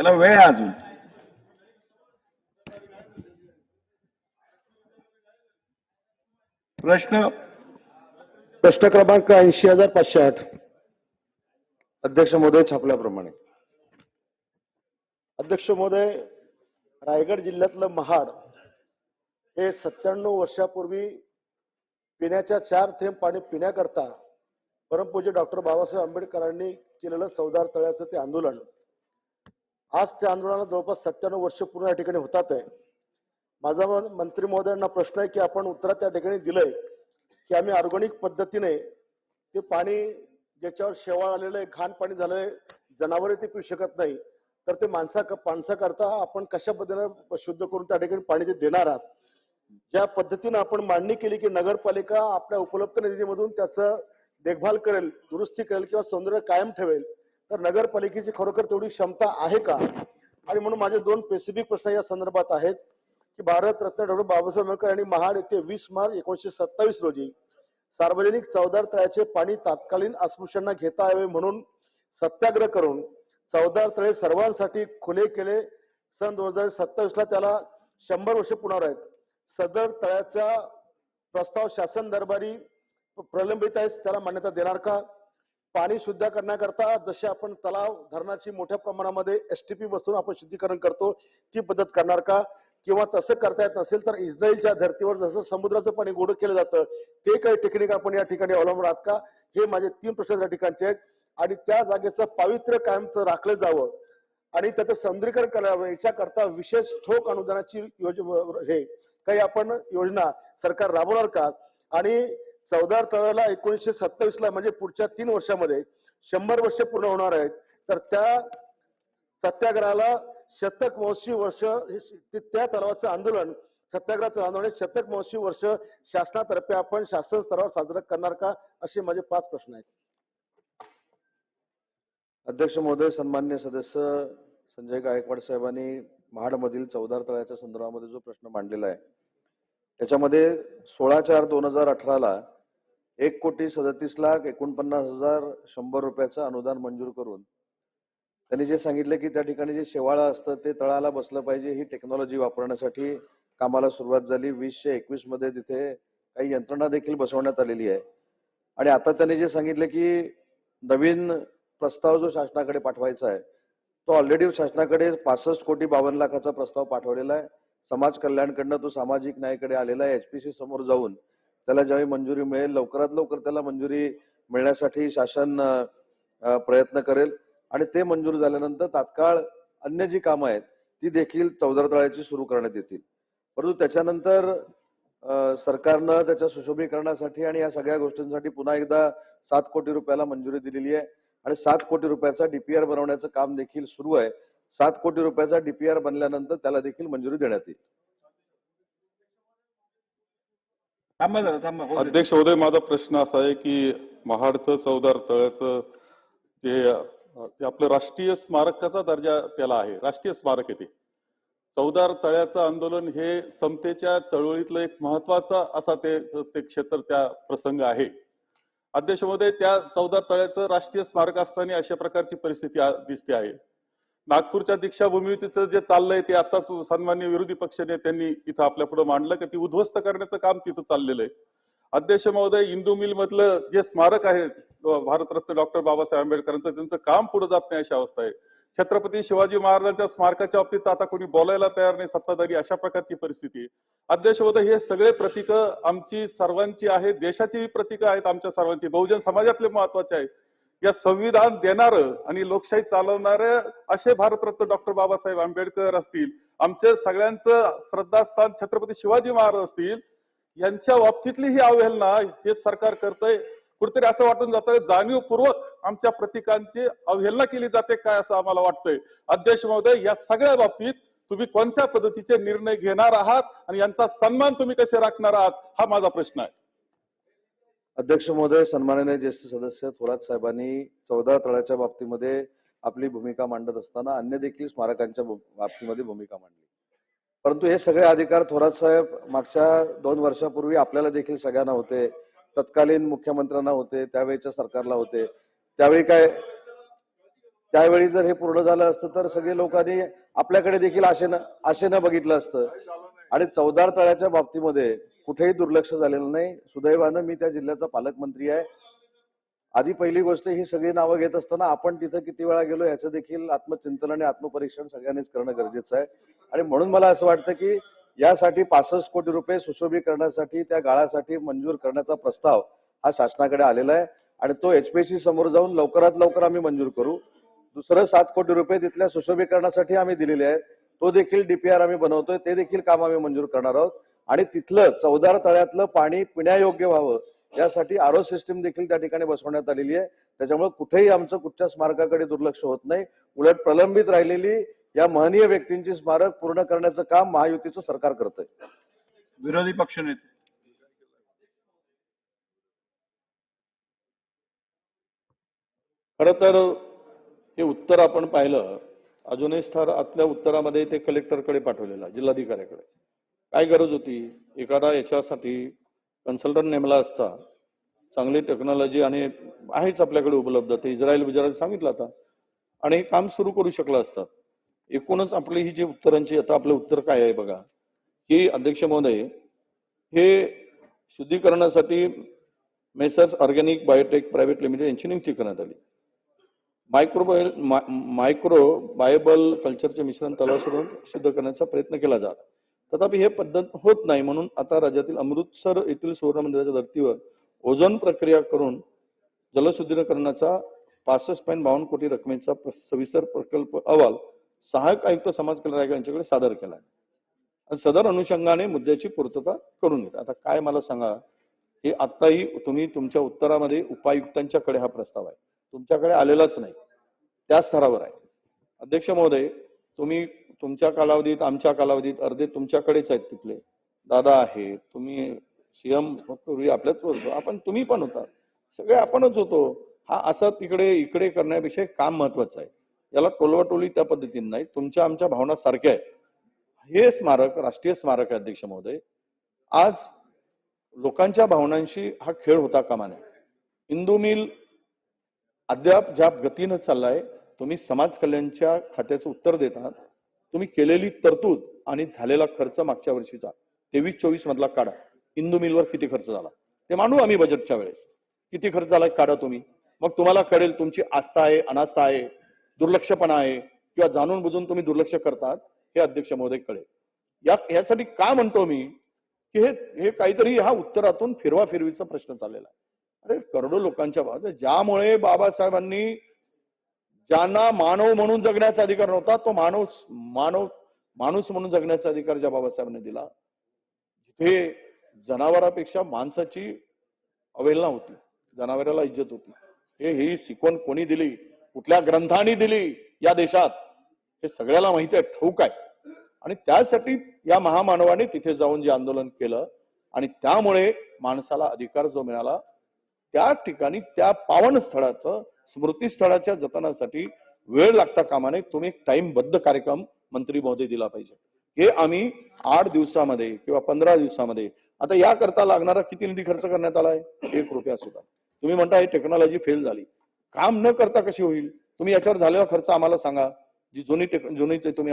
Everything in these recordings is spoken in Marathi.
त्याला वेळ अजून. प्रश्न? प्रश्न क्रमांक ऐंशी हजार पाचशे आठ. अध्यक्ष महोदय छापल्याप्रमाणे. अध्यक्ष महोदय रायगड जिल्ह्यातलं महाड हे सत्त्याण्णव वर्षापूर्वी पिण्याच्या चार थेंब पाणी पिण्याकरता परमपूज्य डॉक्टर बाबासाहेब आंबेडकरांनी केलेलं चौदार तळ्याचं ते आंदोलन. आज त्या आंदोलनाला जवळपास सत्त्याण्णव वर्ष पूर्ण या ठिकाणी होतात आहे. माझा मंत्री महोदयांना प्रश्न आहे की आपण उत्तरात त्या ठिकाणी दिलंय की आम्ही ऑर्गॅनिक पद्धतीने ते पाणी ज्याच्यावर शेवाळ आलेलं आहे घाण पाणी झालंय जनावरे ते पिऊ शकत नाही तर ते माणसा माणसाकरता आपण कशा पद्धतीने शुद्ध करून त्या ठिकाणी पाणी ते देणार आहात? ज्या पद्धतीनं आपण मांडणी केली की नगरपालिका आपल्या उपलब्ध निधीमधून त्याचं देखभाल करेल दुरुस्ती करेल किंवा सौंदर्य कायम ठेवेल तर नगरपालिकेची खरोखर तेवढी क्षमता आहे का? आणि म्हणून माझे दोन स्पेसिफिक प्रश्न या संदर्भात आहेत की भारत रत्न डॉक्टर बाबासाहेब आंबेडकर यांनी महाड येथे वीस मार्च एकोणीशे सत्तावीस रोजी सार्वजनिक चौदार तळ्याचे पाणी तात्कालीन अस्पृश्यांना घेता यावे म्हणून सत्याग्रह करून चौदार तळे सर्वांसाठी खुले केले. सन दोन हजार सत्तावीसला त्याला शंभर वर्ष पुणार आहेत. सदर तळ्याचा प्रस्ताव शासन दरबारी प्रलंबित आहे त्याला मान्यता देणार का? पाणी शुद्ध करण्याकरता जसे आपण तलाव धरणाची मोठ्या प्रमाणामध्ये एस टी पी बसून आपण शुद्धीकरण करतो ती पद्धत करणार का? किंवा तसं करता येत नसेल तर इस्रायलच्या धर्तीवर जसं समुद्राचं पाणी गोड केलं जातं ते काही टेक्निक आपण या ठिकाणी अवलंबून आहात का? हे माझे तीन प्रश्न त्या ठिकाणचे आहेत. आणि त्या जागेचं पावित्र्य कायमचं राखलं जावं आणि त्याचं सौंदर्यीकरण करावं याच्याकरता विशेष ठोक अनुदानाची योजना हे काही आपण योजना सरकार राबवणार का? आणि चौदा तळाला एकोणीसशे सत्तावीस ला म्हणजे पुढच्या तीन वर्षामध्ये शंभर वर्ष पूर्ण होणार आहेत. तर त्या सत्याग्रहाला शतक महोत्सवी वर्ष हे त्या तलावाचं आंदोलन सत्याग्रहाचं आंदोलन हे शतक महोत्सवी वर्ष शासनातर्फे आपण शासन स्तरावर साजरं करणार का असे माझे पाच प्रश्न आहेत. अध्यक्ष महोदय सन्मान्य सदस्य संजय गायकवाड साहेबांनी महाडमधील चौदार तळ्याच्या संदर्भामध्ये जो प्रश्न मांडलेला आहे त्याच्यामध्ये सोळा चार दोन हजार अठराला एक कोटी सदतीस लाख एकोणपन्नास हजार शंभर रुपयाचं अनुदान मंजूर करून त्यांनी जे सांगितलं की त्या ठिकाणी जे शेवाळं असतं ते तळाला बसलं पाहिजे ही टेक्नॉलॉजी वापरण्यासाठी कामाला सुरुवात झाली. वीसशे एकवीसमध्ये तिथे काही यंत्रणा देखील बसवण्यात आलेली आहे. आणि आता त्यांनी जे सांगितलं की नवीन प्रस्ताव जो शासनाकडे पाठवायचा आहे तो ऑलरेडी शासनाकडे पासष्ट कोटी बावन्न लाखाचा प्रस्ताव पाठवलेला आहे. समाज कल्याणकडनं तो सामाजिक न्यायकडे आलेला आहे. एचपीसी समोर जाऊन त्याला ज्यावेळी मंजुरी मिळेल लवकरात लवकर त्याला मंजुरी मिळण्यासाठी शासन प्रयत्न करेल. आणि ते मंजूर झाल्यानंतर तात्काळ अन्य जी कामं आहेत ती देखील चौदार तळ्याची सुरू करण्यात येतील. परंतु त्याच्यानंतर सरकारनं त्याच्या सुशोभीकरणासाठी आणि या सगळ्या गोष्टींसाठी पुन्हा एकदा सात कोटी रुपयाला मंजुरी दिलेली आहे. आणि सात कोटी रुपयाचा डीपीआर बनवण्याचं काम देखील सुरू आहे. सात कोटी रुपयाचा डीपीआर बनल्यानंतर त्याला देखील मंजुरी देण्यात येईल. थांबा जरा थांबा अध्यक्ष महोदय माझा प्रश्न असा आहे की महाडचं चौदार तळ्याचं जे ते आपलं राष्ट्रीय स्मारकाचा दर्जा त्याला आहे. राष्ट्रीय स्मारक आहे ते. चौदार तळ्याचं आंदोलन हे समतेच्या चळवळीतलं एक महत्त्वाचा असा ते ते क्षेत्र त्या प्रसंग आहे. अध्यक्ष महोदय त्या चौदार तळ्याचं राष्ट्रीय स्मारक असताना अशा प्रकारची परिस्थिती दिसते आहे. नागपूरच्या दीक्षाभूमीचं जे चाललंय ते आता सन्मान्य विरोधी पक्ष त्यांनी इथं आपल्या पुढे मांडलं की ती उद्ध्वस्त करण्याचं काम तिथं चाललेलं आहे. अध्यक्ष महोदय इंदू मिल मधलं जे स्मारक आहे भारतरत्न डॉक्टर बाबासाहेब आंबेडकरांचं त्यांचं काम पुढे जात नाही अशी अवस्था आहे. छत्रपती शिवाजी महाराजांच्या स्मारकाच्या बाबतीत आता कोणी बोलायला तयार नाही सत्ताधारी अशा प्रकारची परिस्थिती अध्यक्ष महोदय हे सगळे प्रतीक आमची सर्वांची आहेत देशाची प्रतीक आहेत आमच्या सर्वांची. बहुजन समाजातले महत्त्वाचे आहे या संविधान देणार आणि लोकशाही चालवणार असे भारतरत्न डॉक्टर बाबासाहेब आंबेडकर असतील आमचे सगळ्यांचं श्रद्धास्थान छत्रपती शिवाजी महाराज असतील यांच्या बाबतीतली ही अवहेलना हे सरकार करतंय. कुठेतरी असं वाटून जातंय जाणीवपूर्वक आमच्या प्रतीकांची अवहेलना केली जाते काय असं आम्हाला वाटतंय. अध्यक्ष महोदय या सगळ्या बाबतीत तुम्ही कोणत्या पद्धतीचे निर्णय घेणार आहात आणि यांचा सन्मान तुम्ही कसे राखणार आहात हा माझा प्रश्न आहे. अध्यक्ष महोदय सन्माननीय ज्येष्ठ सदस्य थोरात साहेबांनी चौदा तळाच्या बाबतीमध्ये आपली भूमिका मांडत असताना अन्य देखील स्मारकांच्या बाबतीमध्ये भूमिका मांडली. परंतु हे सगळे अधिकार थोरात साहेब मागच्या दोन वर्षापूर्वी आपल्याला देखील सगळ्यांना होते. तत्कालीन मुख्यमंत्र्यांना होते त्यावेळीच्या सरकारला होते. त्यावेळी काय त्यावेळी जर हे पूर्ण झालं असतं तर सगळे लोकांनी आपल्याकडे देखील आशेनं आशेनं बघितलं असतं. आणि चौदार तळ्याच्या बाबतीमध्ये कुठेही दुर्लक्ष झालेलं नाही. सुदैवानं मी त्या जिल्ह्याचा पालकमंत्री आहे. आधी पहिली गोष्ट ही सगळी नावं घेत असताना आपण तिथं किती वेळा गेलो याचं देखील आत्मचिंतन आणि आत्मपरीक्षण सगळ्यांनीच करणं गरजेचं आहे. आणि म्हणून मला असं वाटतं की यासाठी पासष्ट कोटी रुपये सुशोभीकरणासाठी त्या गाळासाठी मंजूर करण्याचा प्रस्ताव हा शासनाकडे आलेला आहे. आणि तो एचपीसी समोर जाऊन लवकरात लवकर आम्ही मंजूर करू. दुसरं सात कोटी रुपये तिथल्या सुशोभीकरणासाठी आम्ही दिलेले आहेत. तो देखील डीपीआर आम्ही बनवतोय. ते देखील काम आम्ही मंजूर करणार आहोत. आणि तिथलं चौदार तळ्यातलं पाणी पिण्यायोग्य व्हावं यासाठी आरो सिस्टीम देखील त्या ठिकाणी बसवण्यात आलेली आहे. त्याच्यामुळे कुठेही आमचं कुठच्या स्मारकाकडे दुर्लक्ष होत नाही. उलट प्रलंबित राहिलेली या महनीय व्यक्तींची स्मारक पूर्ण करण्याचं काम महायुतीचं सरकार करतंय. विरोधी पक्षनेते खरं तर हे उत्तर आपण पाहिलं. अजूनही स्थर आतल्या उत्तरामध्ये ते कलेक्टरकडे पाठवलेलं जिल्हाधिकाऱ्याकडे. काय गरज होती? एखादा याच्यासाठी कन्सल्टंट नेमला असता. चांगली टेक्नॉलॉजी आणि आहेच आपल्याकडे उपलब्ध. ते इस्रायल बिजरायल सांगितलं आता. आणि हे काम सुरू करू शकलं असतात एकूणच आपली ही जी उत्तरांची आता आपलं उत्तर काय आहे बघा? की अध्यक्ष महोदय हे शुद्धीकरणासाठी messrs organic biotech private limited यांची नियुक्ती करण्यात आली. मायक्रो मायक्रो बायबल कल्चरचे मिश्रण तलाव सुरू शुद्ध करण्याचा प्रयत्न केला जात. तथापि हे पद्धत होत नाही म्हणून आता राज्यातील अमृतसर येथील सुवर्ण मंदिराच्या धर्तीवर ओझोन प्रक्रिया करून जलशुद्धीकरणाचा पासष्ट पॉईंट बावन्न कोटी रकमेचा सविस्तर प्रकल्प अहवाल सहाय्यक आयुक्त समाज कल्याण आयोग यांच्याकडे सादर केला आहे आणि सदर अनुषंगाने मुद्द्याची पूर्तता करून घेत आता काय मला सांगा हे आत्ताही तुम्ही तुमच्या उत्तरामध्ये उपायुक्तांच्याकडे हा प्रस्ताव आहे. तुमच्याकडे आलेलाच नाही. त्या स्तरावर आहे. अध्यक्ष महोदय तुम्ही तुमच्या कालावधीत आमच्या कालावधीत अर्धे तुमच्याकडेच आहेत तिथले. दादा आहे तुम्ही सीएम पूर्वी आपल्याच होतो आपण तुम्ही पण होता. सगळे आपणच होतो. हा असं तिकडे इकडे करण्यापेक्षा काम महत्वाचं आहे. याला टोलवाटोली त्या पद्धतीने नाही तुमच्या आमच्या भावना सारख्या आहेत. हे स्मारक राष्ट्रीय स्मारक आहे अध्यक्ष महोदय. आज लोकांच्या भावनांशी हा खेळ होता कामा नये. इंदू मिल अद्याप ज्या गतीनं चाललाय तुम्ही समाज कल्याणच्या खात्याचं उत्तर देतात तुम्ही केलेली तरतूद आणि झालेला खर्च मागच्या वर्षीचा. तेवीस चोवीस मधला काढा. इंदू मिलवर किती खर्च झाला? ते मांडू आम्ही बजेटच्या वेळेस. किती खर्च झाला काढा तुम्ही? मग तुम्हाला कळेल तुमची आस्था आहे अनास्था आहे दुर्लक्षपणा आहे किंवा जाणून बुजून तुम्ही दुर्लक्ष करतात हे अध्यक्ष महोदय कळेल. या यासाठी का म्हणतो मी की हे हे काहीतरी ह्या उत्तरातून फिरवा फिरवीचा प्रश्न चाललेला आहे. अरे करोडो लोकांच्या ज्यामुळे बाबासाहेबांनी ज्यांना मानव म्हणून जगण्याचा अधिकार नव्हता तो मानव मानव माणूस म्हणून जगण्याचा अधिकार ज्या बाबासाहेबांनी दिला जिथे जनावरापेक्षा माणसाची अवहेलना होती जनावराला इज्जत होती. हे ही शिकवण कोणी दिली? कुठल्या ग्रंथाने दिली या देशात? हे सगळ्याला माहिती आहे ठाऊक आहे. आणि त्यासाठी या महामानवाने तिथे जाऊन जे आंदोलन केलं आणि त्यामुळे माणसाला अधिकार जो मिळाला त्या ठिकाणी त्या पावन स्थळाचं स्मृतीस्थळाच्या जतनासाठी वेळ लागता कामा नये. तुम्ही एक टाइमबद्ध कार्यक्रम मंत्री महोदय दिला पाहिजे. हे आम्ही आठ दिवसामध्ये किंवा पंधरा दिवसामध्ये आता याकरता लागणारा किती निधी खर्च करण्यात आलाय? एक रुपया सुद्धा. तुम्ही म्हणता ही टेक्नॉलॉजी फेल झाली. काम न करता कशी होईल? तुम्ही याच्यावर झालेला खर्च आम्हाला सांगा. जी जुनी टेक जुनी ते तुम्ही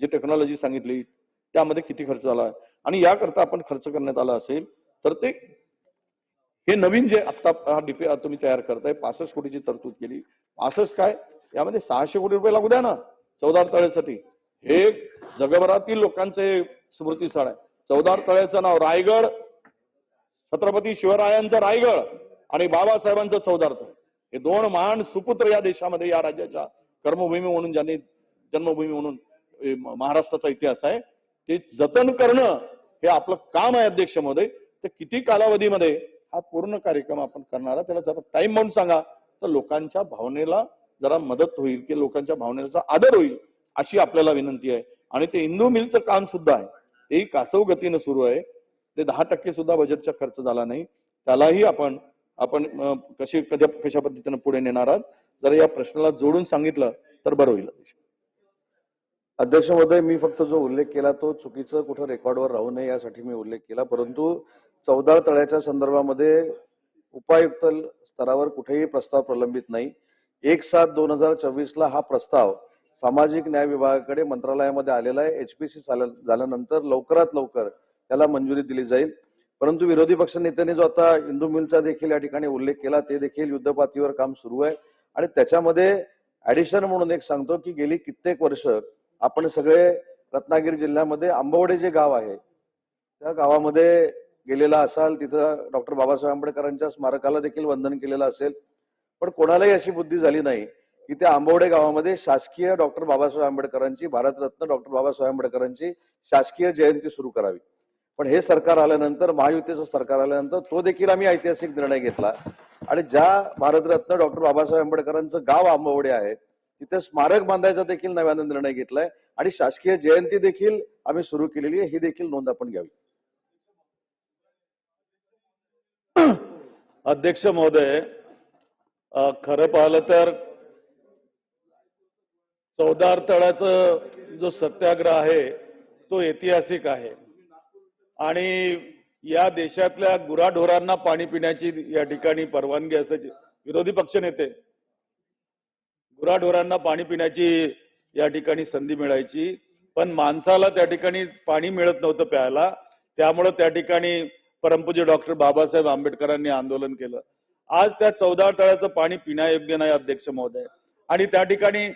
जी टेक्नॉलॉजी सांगितली त्यामध्ये किती खर्च झाला? आणि याकरता आपण खर्च करण्यात आला असेल तर ते हे नवीन जे आता हा डीपी तुम्ही तयार करताय पासष्ट कोटीची तरतूद केली. पासष्ट काय? यामध्ये सहाशे कोटी रुपये लागू द्या ना चौदार तळ्यासाठी. हे जगभरातील लोकांचे स्मृती स्थळ आहे. चौदार तळ्याचं नाव रायगड छत्रपती शिवरायांचं रायगड आणि बाबासाहेबांचं चौदार तळ. हे दोन महान सुपुत्र या देशामध्ये या राज्याच्या कर्मभूमी म्हणून ज्यांनी जन्मभूमी म्हणून महाराष्ट्राचा इतिहास आहे ते जतन करणं हे आपलं काम आहे अध्यक्ष महोदय ते किती कालावधीमध्ये हा पूर्ण कार्यक्रम आपण करणार त्याला जरा टाइम म्हणून सांगा. तर लोकांच्या भावनेला जरा मदत होईल की लोकांच्या भावनेचा आदर होईल अशी आपल्याला विनंती आहे. आणि ते इंदू मिलचं काम सुद्धा आहे. तेही कासव गतीनं सुरू आहे. ते दहा टक्के सुद्धा बजेटचा खर्च झाला नाही. त्यालाही आपण आपण कशी कध्या कशा पद्धतीनं पुढे नेणार आहात? जर या प्रश्नाला जोडून सांगितलं तर बरं होईल. अध्यक्ष महोदय मी फक्त जो उल्लेख केला तो चुकीचं कुठं रेकॉर्डवर राहू नये यासाठी मी उल्लेख केला. परंतु चौदाळ तळ्याच्या संदर्भामध्ये उपायुक्त स्तरावर कुठेही प्रस्ताव प्रलंबित नाही. एक सात दोन हजार चोवीसला हा प्रस्ताव सामाजिक न्याय विभागाकडे मंत्रालयामध्ये आलेला आहे. एचपीसी झाल्यानंतर लवकरात लवकर त्याला मंजुरी दिली जाईल. परंतु विरोधी पक्ष नेत्यांनी जो आता इंदू मिलचा देखील या ठिकाणी उल्लेख केला ते देखील युद्धपातीवर काम सुरू आहे. आणि त्याच्यामध्ये ऍडिशन म्हणून एक सांगतो की गेली कित्येक वर्ष आपण सगळे रत्नागिरी जिल्ह्यामध्ये आंबवडे जे गाव आहे त्या गावामध्ये गेलेला असाल तिथं डॉक्टर बाबासाहेब आंबेडकरांच्या स्मारकाला देखील वंदन केलेलं असेल. पण कोणालाही अशी बुद्धी झाली नाही की त्या आंबवडे गावामध्ये शासकीय डॉक्टर बाबासाहेब आंबेडकरांची भारतरत्न डॉक्टर बाबासाहेब आंबेडकरांची शासकीय जयंती सुरू करावी. पण हे सरकार आल्यानंतर महायुतीचं सरकार आल्यानंतर तो देखील आम्ही ऐतिहासिक निर्णय घेतला. आणि ज्या भारतरत्न डॉक्टर बाबासाहेब आंबेडकरांचं गाव आंबवडे आहे तिथे स्मारक बांधायचा देखील नव्यानं निर्णय घेतलाय आणि शासकीय जयंती देखील आम्ही सुरू केलेली आहे ही देखील नोंद आपण घ्यावी. अध्यक्ष महोदय खरं पाहिलं तर चौदार तळाचं जो सत्याग्रह आहे तो ऐतिहासिक आहे. आणि या देशातल्या गुराढोरांना पाणी पिण्याची या ठिकाणी परवानगी असायची. विरोधी पक्ष नेते गुराढोरांना पाणी पिण्याची या ठिकाणी संधी मिळायची. पण माणसाला त्या ठिकाणी पाणी मिळत नव्हतं प्यायला. त्यामुळं त्या ठिकाणी परमपूज्य डॉक्टर बाबासाहेब आंबेडकरांनी आंदोलन केलं. आज त्या चौदा तळ्याचं पाणी पिण्यायोग्य नाही अध्यक्ष महोदय. आणि त्या ठिकाणी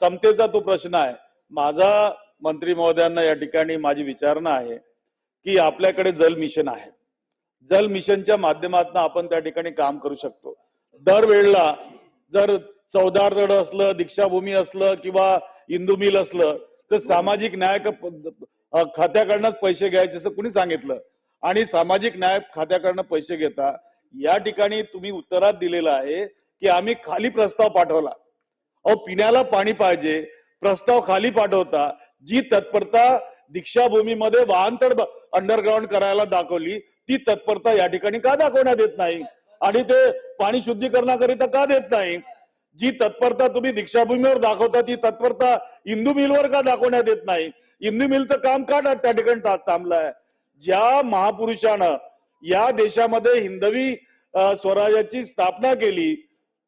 समतेचा तो प्रश्न आहे. माझा मंत्री महोदयांना या ठिकाणी माझी विचारणा आहे की आपल्याकडे जल मिशन आहे. जल मिशनच्या माध्यमातून आपण त्या ठिकाणी काम करू शकतो. दरवेळेला जर चौदार तळ असलं दीक्षाभूमी असलं किंवा इंदू मिल असलं तर सामाजिक न्याय खात्याकडनंच पैसे घ्यायचे असं कुणी सांगितलं? आणि सामाजिक न्याय खात्याकडनं पैसे घेता या ठिकाणी तुम्ही उत्तरात दिलेलं आहे की आम्ही खाली प्रस्ताव पाठवला. अहो पिण्याला पाणी पाहिजे प्रस्ताव खाली पाठवता जी तत्परता दीक्षाभूमीमध्ये वाहनतळ अंडरग्राऊंड करायला दाखवली ती तत्परता या ठिकाणी का दाखवण्यात येत नाही? आणि ते पाणी शुद्धीकरणाकरिता का देत नाही? जी तत्परता तुम्ही दीक्षाभूमीवर दाखवता ती तत्परता इंदू मिलवर का दाखवण्यात येत नाही? इंदू मिलचं काम का त्या- त्या ठिकाणी थांबलं आहे ज्या महापुरुषानं या देशामध्ये हिंदवी स्वराज्याची स्थापना केली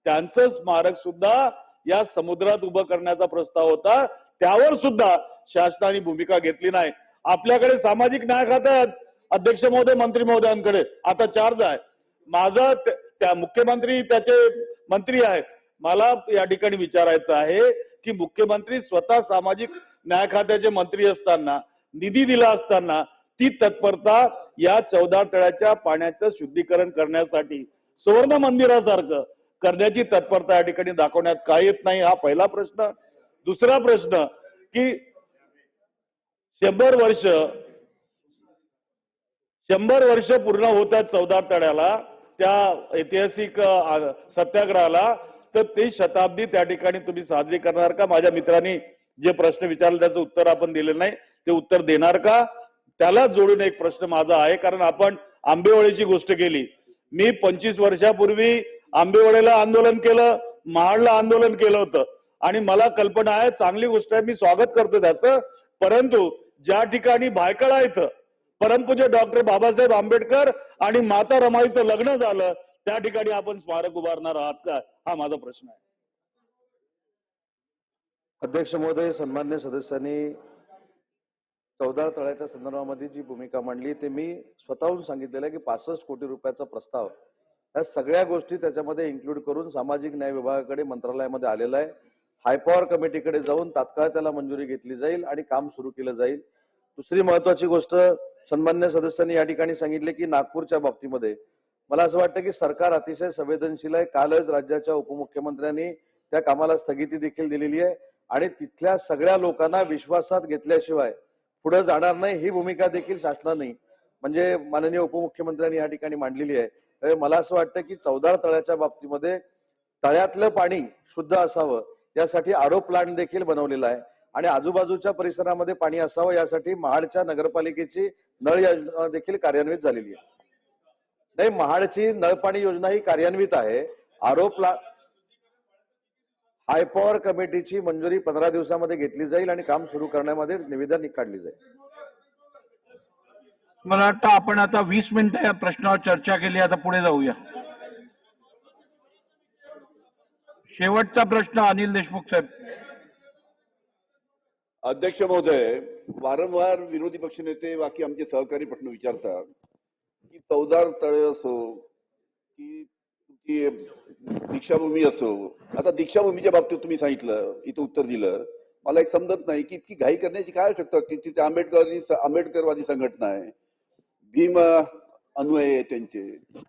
त्यांचं स्मारक सुद्धा या समुद्रात उभं करण्याचा प्रस्ताव होता. त्यावर सुद्धा शासनाने भूमिका घेतली नाही. आपल्याकडे सामाजिक न्याय खात्यात अध्यक्ष महोदय मंत्री महोदयांकडे. आता चार्ज आहे. माझा त्या मुख्यमंत्री त्याचे मंत्री आहेत. मला या ठिकाणी विचारायचं आहे की मुख्यमंत्री स्वतः सामाजिक न्याय खात्याचे मंत्री असताना निधी दिला असताना ती तत्परता या चौदा तळ्याच्या पाण्याचं शुद्धीकरण करण्यासाठी सुवर्ण मंदिरासारखं करण्याची तत्परता या ठिकाणी दाखवण्यात काय येत नाही हा पहिला प्रश्न. दुसरा प्रश्न की शंभर वर्ष शंभर वर्ष पूर्ण होतात चौदा तळ्याला त्या ऐतिहासिक सत्याग्रहाला तर ते शताब्दी त्या ठिकाणी तुम्ही साजरी करणार का? माझ्या मित्रांनी जे प्रश्न विचारले त्याचं उत्तर आपण दिलेलं नाही. ते उत्तर देणार का? त्याला जोडून एक प्रश्न माझा आहे कारण आपण आंबेवळीची गोष्ट केली. मी पंचवीस वर्षापूर्वी आंबेवळेला आंदोलन केलं महाडला आंदोलन केलं होतं. आणि मला कल्पना आहे चांगली गोष्ट आहे मी स्वागत करतो त्याचं. परंतु ज्या ठिकाणी भायखळा इथं परमपूज्य डॉक्टर बाबासाहेब आंबेडकर आणि माता रमाईचं लग्न झालं त्या ठिकाणी आपण स्मारक उभारणार आहात का? हा माझा प्रश्न आहे. अध्यक्ष महोदय सन्मान्य सदस्यांनी चौदा तळ्याच्या संदर्भामध्ये जी भूमिका मांडली ते मी स्वतःहून सांगितलेलं आहे की पासष्ट कोटी रुपयाचा प्रस्ताव या सगळ्या गोष्टी त्याच्यामध्ये इन्क्लूड करून सामाजिक न्याय विभागाकडे मंत्रालयामध्ये आलेला आहे. हायपॉवर कमिटीकडे जाऊन तात्काळ त्याला मंजुरी घेतली जाईल आणि काम सुरू केलं जाईल. दुसरी महत्वाची गोष्ट सन्मान्य सदस्यांनी या ठिकाणी सांगितले की नागपूरच्या बाबतीमध्ये मला असं वाटतं की सरकार अतिशय संवेदनशील आहे. कालच राज्याच्या उपमुख्यमंत्र्यांनी त्या कामाला स्थगिती देखील दिलेली आहे आणि तिथल्या सगळ्या लोकांना विश्वासात घेतल्याशिवाय पुढे जाणार नाही ही भूमिका देखील शासनाने म्हणजे माननीय उपमुख्यमंत्र्यांनी या ठिकाणी मांडलेली आहे. मला असं वाटतं की चौदार तळ्याच्या बाबतीमध्ये तळ्यातलं पाणी शुद्ध असावं यासाठी आरो प्लांट देखील बनवलेला आहे. आणि आजूबाजूच्या परिसरामध्ये पाणी असावं यासाठी महाडच्या नगरपालिकेची नळ योजना देखील कार्यान्वित झालेली आहे. नाही महाडची नळपाणी योजना ही कार्यान्वित आहे. आरो हायपॉवर कमिटीची मंजुरी पंधरा दिवसामध्ये घेतली जाईल आणि काम सुरू करण्यामध्ये निविदा काढली जाईल. मला वाटतं आपण आता वीस मिनिटं या प्रश्नावर चर्चा केली आता पुढे जाऊया. शेवटचा प्रश्न अनिल देशमुख साहेब. अध्यक्ष महोदय वारंवार विरोधी पक्षनेते बाकी आमचे सहकारी प्रश्न विचारतात. की चौदार तळे असो की की दीक्षाभूमी असो आता दीक्षाभूमीच्या बाबतीत तुम्ही सांगितलं इथं उत्तर दिलं मला एक समजत नाही की इतकी घाई करण्याची काय आवश्यकता की तिथे आंबेडकर आंबेडकरवादी संघटना आहे भीम अनुय आहे त्यांचे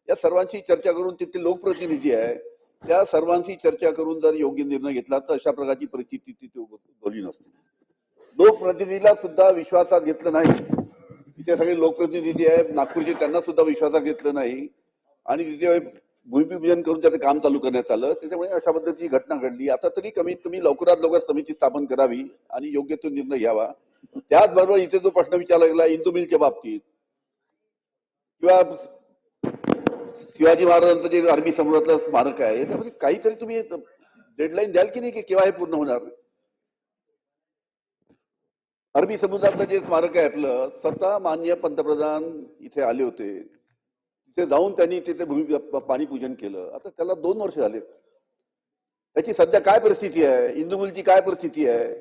या सर्वांशी चर्चा करून तिथे लोकप्रतिनिधी आहे त्या सर्वांशी चर्चा करून जर योग्य निर्णय घेतला तर अशा प्रकारची परिस्थिती तिथे उद्भवली नसते लोकप्रतिनिधीला सुद्धा विश्वासात घेतलं नाही तिथे सगळे लोकप्रतिनिधी आहेत नागपूरचे त्यांना सुद्धा विश्वासात घेतलं नाही आणि तिथे भूमिपूजन करून त्याचं काम चालू करण्यात आलं त्याच्यामुळे अशा पद्धतीची घटना घडली. आता तरी कमीत कमी लवकरात लवकर समिती स्थापन करावी आणि योग्य तो निर्णय घ्यावा. त्याचबरोबर इथे जो प्रश्न विचारला गेला इंदू मिलच्या बाबतीत किंवा शिवाजी महाराजांचं जे आर्मी समुद्रातलं स्मारक आहे त्यामध्ये काहीतरी तुम्ही डेडलाईन द्याल की नाही की केव्हा हे पूर्ण होणार? अरबी समुद्रातलं जे स्मारक आहे आपलं स्वतः माननीय पंतप्रधान इथे आले होते. तिथे जाऊन त्यांनी तिथे भूमी पाणीपूजन केलं. आता त्याला दोन वर्ष झाले त्याची सध्या काय परिस्थिती आहे? इंदुमुलची काय परिस्थिती आहे?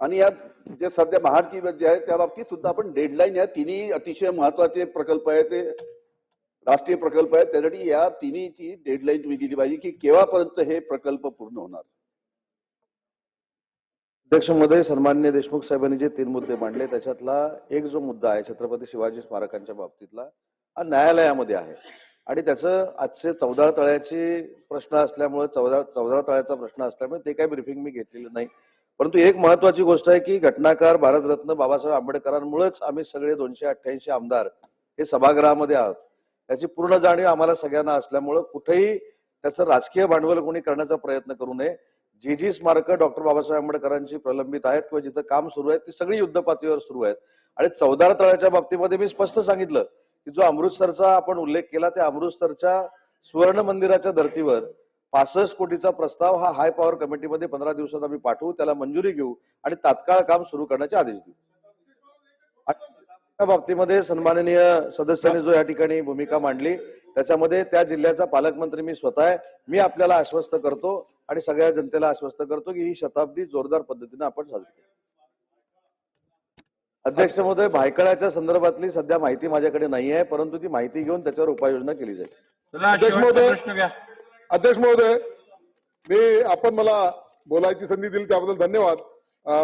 आणि यात जे सध्या महाडची जे आहे त्या बाबतीत सुद्धा आपण डेडलाईन या तिन्ही अतिशय महत्त्वाचे प्रकल्प आहे ते राष्ट्रीय प्रकल्प आहेत. त्यासाठी या तिन्हीची डेडलाईन तुम्ही दिली पाहिजे की केव्हापर्यंत हे प्रकल्प पूर्ण होणार. अध्यक्ष महोदय सन्मान्य देशमुख साहेबांनी जे तीन मुद्दे मांडले त्याच्यातला एक जो मुद्दा आहे छत्रपती शिवाजी स्मारकांच्या बाबतीतला न्यायालयामध्ये आहे. आणि त्याचं आजचे चौदा तळ्याचे प्रश्न असल्यामुळे चौदा चौदा तळ्याचा प्रश्न असल्यामुळे ते काही ब्रिफिंग मी घेतलेलं नाही. परंतु एक महत्वाची गोष्ट आहे की घटनाकार भारतरत्न बाबासाहेब आंबेडकरांमुळेच आम्ही सगळे दोनशे अठ्ठ्याऐंशी आमदार हे सभागृहामध्ये आहोत. त्याची पूर्ण जाणीव आम्हाला सगळ्यांना असल्यामुळं कुठेही त्याचं राजकीय भांडवल कोणी करण्याचा प्रयत्न करू नये. जी जी स्मारक डॉक्टर बाबासाहेब आंबेडकरांची प्रलंबित आहेत किंवा जिथं काम सुरू आहे ती सगळी युद्ध पातळीवर सुरू आहेत. आणि चौदार तळ्याच्या बाबतीमध्ये मी स्पष्ट सांगितलं की जो अमृतसरचा आपण उल्लेख केला त्या अमृतसरच्या सुवर्ण मंदिराच्या धर्तीवर पासष्ट कोटीचा प्रस्ताव हा हाय पॉवर कमिटीमध्ये पंधरा दिवसात आम्ही पाठवू त्याला मंजुरी घेऊ आणि तात्काळ काम सुरू करण्याचे आदेश देऊ. त्या बाबतीमध्ये सन्माननीय सदस्यांनी जो या ठिकाणी भूमिका मांडली त्याच्यामध्ये त्या जिल्ह्याचा पालकमंत्री मी स्वतः आहे. मी आपल्याला आश्वस्त करतो आणि सगळ्या जनतेला आश्वस्त करतो की ही शताब्दी जोरदार पद्धतीने आपण साजरी करू. अध्यक्ष महोदय भायखळ्याच्या संदर्भातली सध्या माहिती माझ्याकडे नाही आहे परंतु ती माहिती घेऊन त्याच्यावर उपाययोजना केली जाईल. अध्यक्ष महोदय. प्रश्न घ्या. अध्यक्ष महोदय मी आपण मला बोलायची संधी दिली त्याबद्दल धन्यवाद.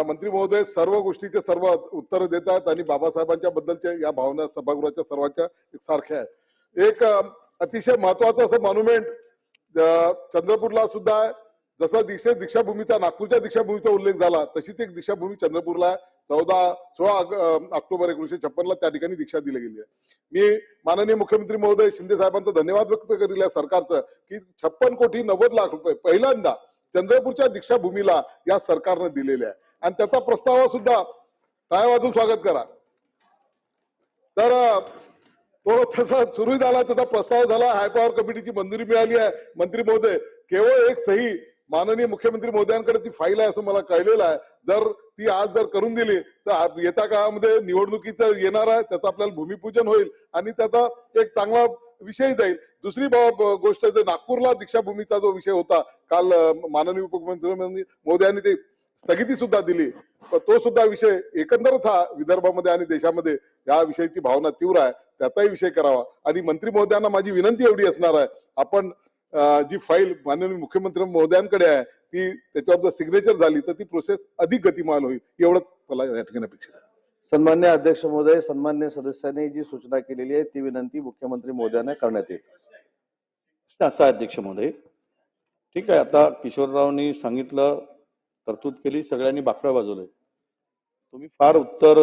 मंत्री महोदय सर्व गोष्टीचे सर्व उत्तर देतात आणि बाबासाहेबांच्या बद्दलच्या या भावना सभागृहाच्या सर्वांच्या एक सारख्या आहेत. एक अतिशय महत्वाचं असं मॉन्युमेंट चंद्रपूरला सुद्धा आहे. जसा दीक्षा दीक्षाभूमीचा नागपूरच्या दीक्षाभूमीचा उल्लेख झाला तशीच एक दीक्षाभूमी चंद्रपूरला चौदा सोळा ऑक्टोबर एकोणीशे छप्पनला त्या ठिकाणी दीक्षा दिली गेली आहे. मी माननीय मुख्यमंत्री महोदय शिंदे साहेबांचा धन्यवाद व्यक्त करेल आहे सरकारचं की छप्पन कोटी नव्वद लाख रुपये पहिल्यांदा चंद्रपूरच्या दीक्षाभूमीला या सरकारनं दिलेले आहे. आणि त्याचा प्रस्ताव सुद्धा टाळ्या वाजून स्वागत करा. तर तो तसा सुरू झाला त्याचा प्रस्ताव झाला हाय पॉवर कमिटीची मंजुरी मिळाली आहे. मंत्री महोदय केवळ एक सही माननीय मुख्यमंत्री मोदयांकडे ती फाईल आहे असं मला कळलेलं आहे. जर ती आज जर करून दिली तर येत्या काळामध्ये निवडणुकीचं येणार आहे त्याचं आपल्याला भूमिपूजन होईल आणि त्याचा एक चांगला विषय जाईल. दुसरी गोष्ट जे नागपूरला दीक्षाभूमीचा जो विषय होता काल माननीय उपमुख्यमंत्री मोदयांनी ते स्थगिती सुद्धा दिली. तो सुद्धा विषय एकंदरच हा विदर्भामध्ये आणि देशामध्ये या विषयाची भावना तीव्र आहे त्याचाही विषय करावा. आणि मंत्री महोदयांना माझी विनंती एवढी असणार आहे आपण जी फाईल माननीय मुख्यमंत्री महोदयांकडे आहे ती त्याच्यावर जर सिग्नेचर झाली तर ती प्रोसेस अधिक गतिमान होईल एवढंच मला या ठिकाणी अपेक्षित आहे. सन्मान्य अध्यक्ष महोदय सन्मान्य सदस्यांनी जी सूचना केलेली आहे ती विनंती मुख्यमंत्री मोदयांना करण्यात येईल. असा अध्यक्ष महोदय. ठीक आहे आता किशोररावनी सांगितलं तरतूद केली सगळ्यांनी बाकडं वाजवलंय. तुम्ही फार उत्तर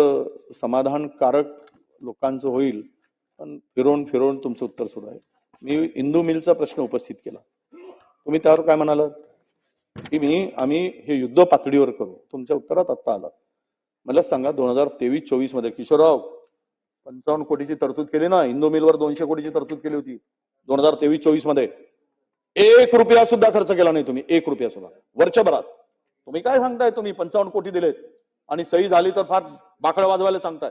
समाधानकारक लोकांचं होईल पण फिरवून फिरवून तुमचं उत्तर सुरू आहे. मी इंदू मिलचा प्रश्न उपस्थित केला. तुम्ही त्यावर काय म्हणालात? की मी आम्ही हे युद्ध पातळीवर करू. तुमच्या उत्तरात आत्ता आला मला सांगा दोन हजार तेवीस चोवीसमध्ये किशोरराव पंचावन्न कोटीची तरतूद केली ना? इंदू मिलवर दोनशे कोटीची तरतूद केली होती. दोन हजार तेवीस चोवीसमध्ये. एक रुपया सुद्धा खर्च केला नाही तुम्ही. एक रुपया सुद्धा. वर्षभरात तुम्ही काय सांगताय? तुम्ही पंचावन्न कोटी दिलेत. आणि सही झाली तर फार बाकड वाजवायला सांगताय.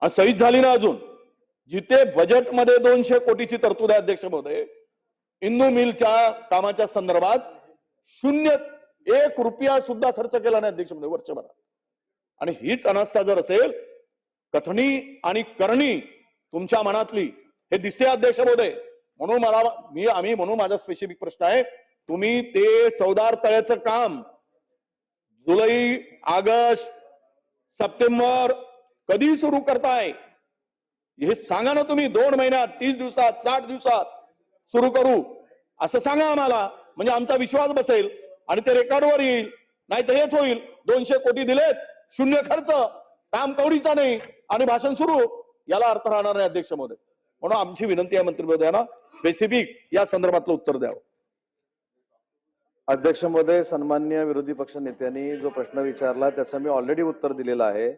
आणि सहीच झाली ना अजून. जिथे बजेटमध्ये दोनशे कोटीची तरतूद आहे अध्यक्ष महोदय. इंदू मिलच्या कामाच्या संदर्भात शून्य एक रुपया सुद्धा खर्च केला नाही अध्यक्ष महोदय वर्षभरात आणि हीच अनास्था जर असेल कथनी आणि करणी तुमच्या मनातली हे दिसते अध्यक्ष महोदय. म्हणून मला मी आम्ही म्हणून माझा स्पेसिफिक प्रश्न आहे तुम्ही ते चौदार तळ्याचं काम जुलै ऑगस्ट सप्टेंबर कधी सुरू करताय? हे सांगा ना तुम्ही दोन महिन्यात तीस दिवसात साठ दिवसात सुरू करू. असं सांगा आम्हाला. म्हणजे आमचा विश्वास बसेल आणि ते रेकॉर्डवर येईल नाही तर हेच होईल. दोनशे कोटी दिलेत शून्य खर्च काम कवडीचा नाही आणि भाषण सुरू. याला अर्थ राहणार नाही अध्यक्ष महोदय. म्हणून आमची विनंती आहे मंत्री महोदयांना स्पेसिफिक या संदर्भातलं उत्तर द्यावं. अध्यक्ष महोदय सन्मान्य विरोधी पक्ष नेत्यांनी जो प्रश्न विचारला त्याचं मी ऑलरेडी उत्तर दिलेलं आहे.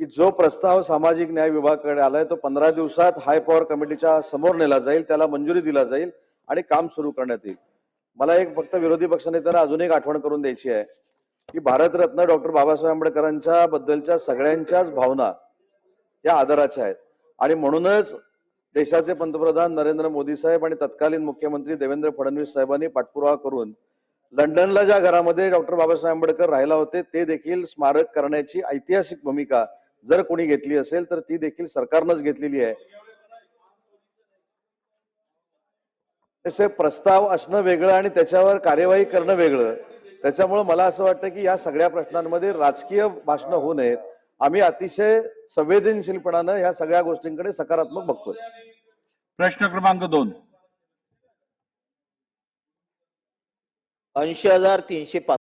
की जो प्रस्ताव सामाजिक न्याय विभागाकडे आलाय तो पंधरा दिवसात हाय पॉवर कमिटीच्या समोर नेला जाईल त्याला मंजुरी दिला जाईल आणि काम सुरू करण्यात येईल. मला एक फक्त विरोधी पक्षनेत्यांना अजून एक आठवण करून द्यायची आहे की भारतरत्न डॉक्टर बाबासाहेब आंबेडकरांच्या बद्दलच्या सगळ्यांच्याच भावना या आदराच्या आहेत. आणि म्हणूनच देशाचे पंतप्रधान नरेंद्र मोदी साहेब आणि तत्कालीन मुख्यमंत्री देवेंद्र फडणवीस साहेबांनी पाठपुरावा करून लंडनला ज्या घरामध्ये डॉक्टर बाबासाहेब आंबेडकर राहिला होते ते देखील स्मारक करण्याची ऐतिहासिक भूमिका जर कोणी घेतली असेल तर ती देखील सरकारनंच घेतलेली आहे. तसे प्रस्ताव असणं वेगळं आणि त्याच्यावर कार्यवाही करणं वेगळं. त्याच्यामुळे मला असं वाटतं की या सगळ्या प्रश्नांमध्ये राजकीय भाषणं होऊ नयेत. आम्ही अतिशय संवेदनशीलपणानं या सगळ्या गोष्टींकडे सकारात्मक बघतोय. प्रश्न क्रमांक दोन. ऐंशी हजार तीनशे पाच